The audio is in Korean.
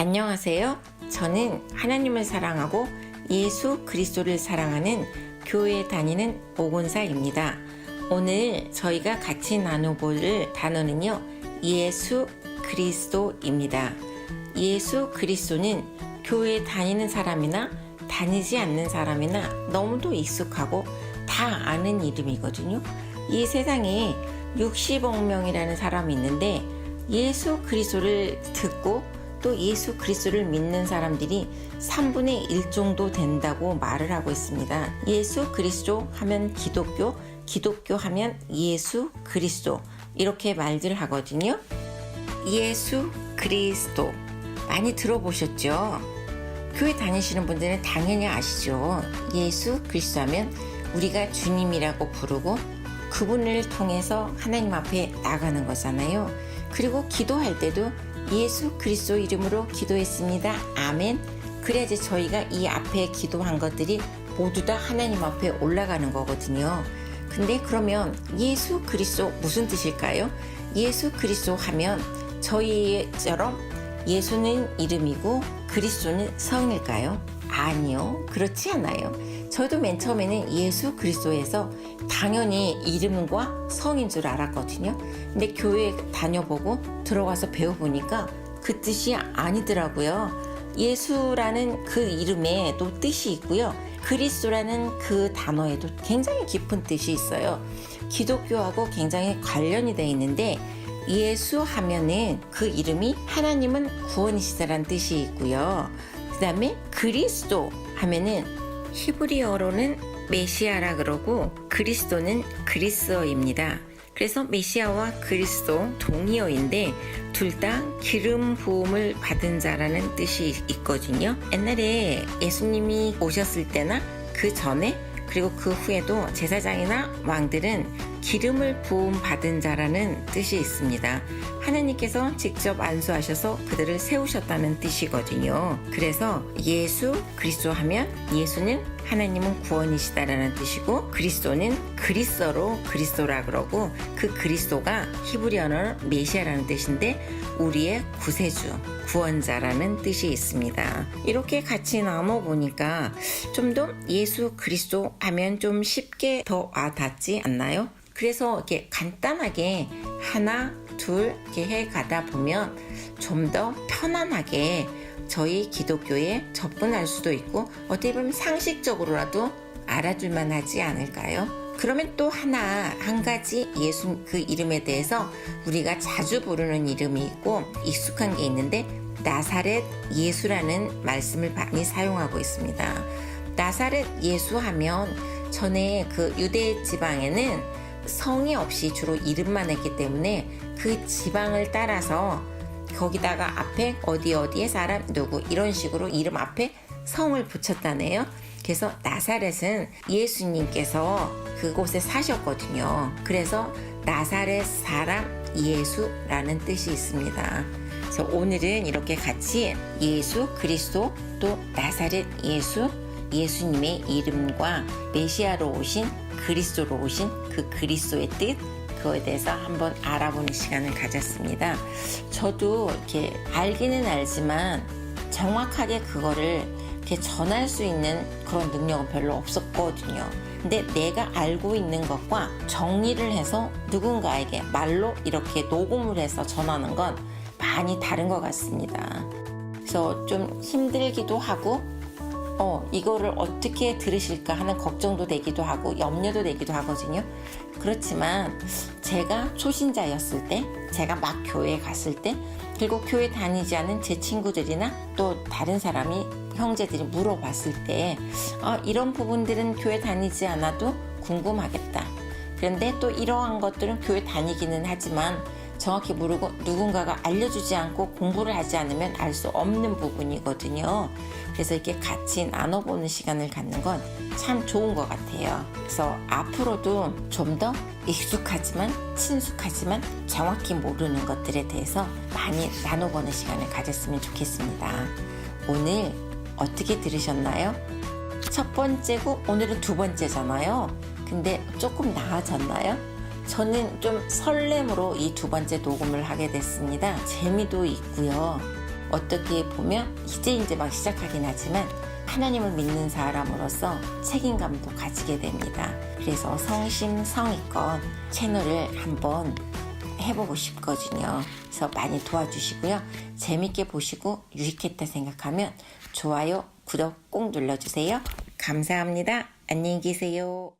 안녕하세요. 저는 하나님을 사랑하고 예수 그리스도를 사랑하는 교회에 다니는 오곤사입니다. 오늘 저희가 같이 나눠볼 단어는요. 예수 그리스도입니다. 예수 그리스도는 교회에 다니는 사람이나 다니지 않는 사람이나 너무도 익숙하고 다 아는 이름이거든요. 이 세상에 60억 명이라는 사람이 있는데 예수 그리스도를 듣고 또 예수 그리스도를 믿는 사람들이 3분의 1 정도 된다고 말을 하고 있습니다. 예수 그리스도 하면 기독교, 기독교 하면 예수 그리스도 이렇게 말들 하거든요. 예수 그리스도 많이 들어보셨죠? 교회 다니시는 분들은 당연히 아시죠. 예수 그리스도 하면 우리가 주님이라고 부르고 그분을 통해서 하나님 앞에 나가는 거잖아요. 그리고 기도할 때도 예수 그리스도 이름으로 기도했습니다. 아멘. 그래야지 저희가 이 앞에 기도한 것들이 모두 다 하나님 앞에 올라가는 거거든요. 근데 그러면 예수 그리스도 무슨 뜻일까요? 예수 그리스도 하면 저희처럼 예수는 이름이고 그리스도는 성일까요? 아니요. 그렇지 않아요. 저도 맨 처음에는 예수 그리스도에서 당연히 이름과 성인 줄 알았거든요. 근데 교회 다녀보고 들어가서 배워보니까 그 뜻이 아니더라고요. 예수라는 그 이름에 또 뜻이 있고요. 그리스도라는 그 단어에도 굉장히 깊은 뜻이 있어요. 기독교하고 굉장히 관련이 돼 있는데 예수 하면은 그 이름이 하나님은 구원이시다라는 뜻이 있고요. 그 다음에 그리스도 하면은 히브리어로는 메시아라 그러고 그리스도는 그리스어입니다. 그래서 메시아와 그리스도 동의어인데 둘 다 기름 부음을 받은 자라는 뜻이 있거든요. 옛날에 예수님이 오셨을 때나 그 전에 그리고 그 후에도 제사장이나 왕들은 기름을 부음 받은 자라는 뜻이 있습니다. 하나님께서 직접 안수하셔서 그들을 세우셨다는 뜻이거든요. 그래서 예수 그리스도 하면 예수는 하나님은 구원이시다라는 뜻이고 그리스도는 그리스어로 그리스도라 그러고 그 그리스도가 히브리어로 메시아라는 뜻인데 우리의 구세주 구원자라는 뜻이 있습니다. 이렇게 같이 나눠 보니까 좀 더 예수 그리스도 하면 좀 쉽게 더 와닿지 않나요? 그래서 이렇게 간단하게 하나, 둘 이렇게 해 가다 보면 좀 더 편안하게 저희 기독교에 접근할 수도 있고 어떻게 보면 상식적으로라도 알아줄만 하지 않을까요? 그러면 또 하나 한 가지 예수 그 이름에 대해서 우리가 자주 부르는 이름이 있고 익숙한 게 있는데 나사렛 예수라는 말씀을 많이 사용하고 있습니다. 나사렛 예수 하면 전에 그 유대 지방에는 성이 없이 주로 이름만 했기 때문에 그 지방을 따라서 거기다가 앞에 어디 어디의 사람 누구 이런 식으로 이름 앞에 성을 붙였다네요. 그래서 나사렛은 예수님께서 그곳에 사셨거든요. 그래서 나사렛 사람 예수라는 뜻이 있습니다. 그래서 오늘은 이렇게 같이 예수 그리스도 또 나사렛 예수 예수님의 이름과 메시아로 오신 그리스도로 오신 그 그리스도의 뜻 그거에 대해서 한번 알아보는 시간을 가졌습니다. 저도 이렇게 알기는 알지만 정확하게 그거를 이렇게 전할 수 있는 그런 능력은 별로 없었거든요. 근데 내가 알고 있는 것과 정리를 해서 누군가에게 말로 이렇게 녹음을 해서 전하는 건 많이 다른 것 같습니다. 그래서 좀 힘들기도 하고 어, 이거를 어떻게 들으실까 하는 걱정도 되기도 하고 염려도 되기도 하거든요. 그렇지만 제가 초신자였을 때, 제가 막 교회에 갔을 때, 그리고 교회 다니지 않은 제 친구들이나 또 다른 사람이 형제들이 물어봤을 때, 아, 이런 부분들은 교회 다니지 않아도 궁금하겠다. 그런데 또 이러한 것들은 교회 다니기는 하지만 정확히 모르고 누군가가 알려주지 않고 공부를 하지 않으면 알 수 없는 부분이거든요. 그래서 이렇게 같이 나눠보는 시간을 갖는 건 참 좋은 것 같아요. 그래서 앞으로도 좀 더 익숙하지만 친숙하지만 정확히 모르는 것들에 대해서 많이 나눠보는 시간을 가졌으면 좋겠습니다. 오늘 어떻게 들으셨나요? 첫 번째고 오늘은 두 번째잖아요. 근데 조금 나아졌나요? 저는 좀 설렘으로 이 두 번째 녹음을 하게 됐습니다. 재미도 있고요. 어떻게 보면 이제 이제 막 시작하긴 하지만 하나님을 믿는 사람으로서 책임감도 가지게 됩니다. 그래서 성심성의껏 채널을 한번 해보고 싶거든요. 그래서 많이 도와주시고요. 재밌게 보시고 유익했다 생각하면 좋아요, 구독 꼭 눌러주세요. 감사합니다. 안녕히 계세요.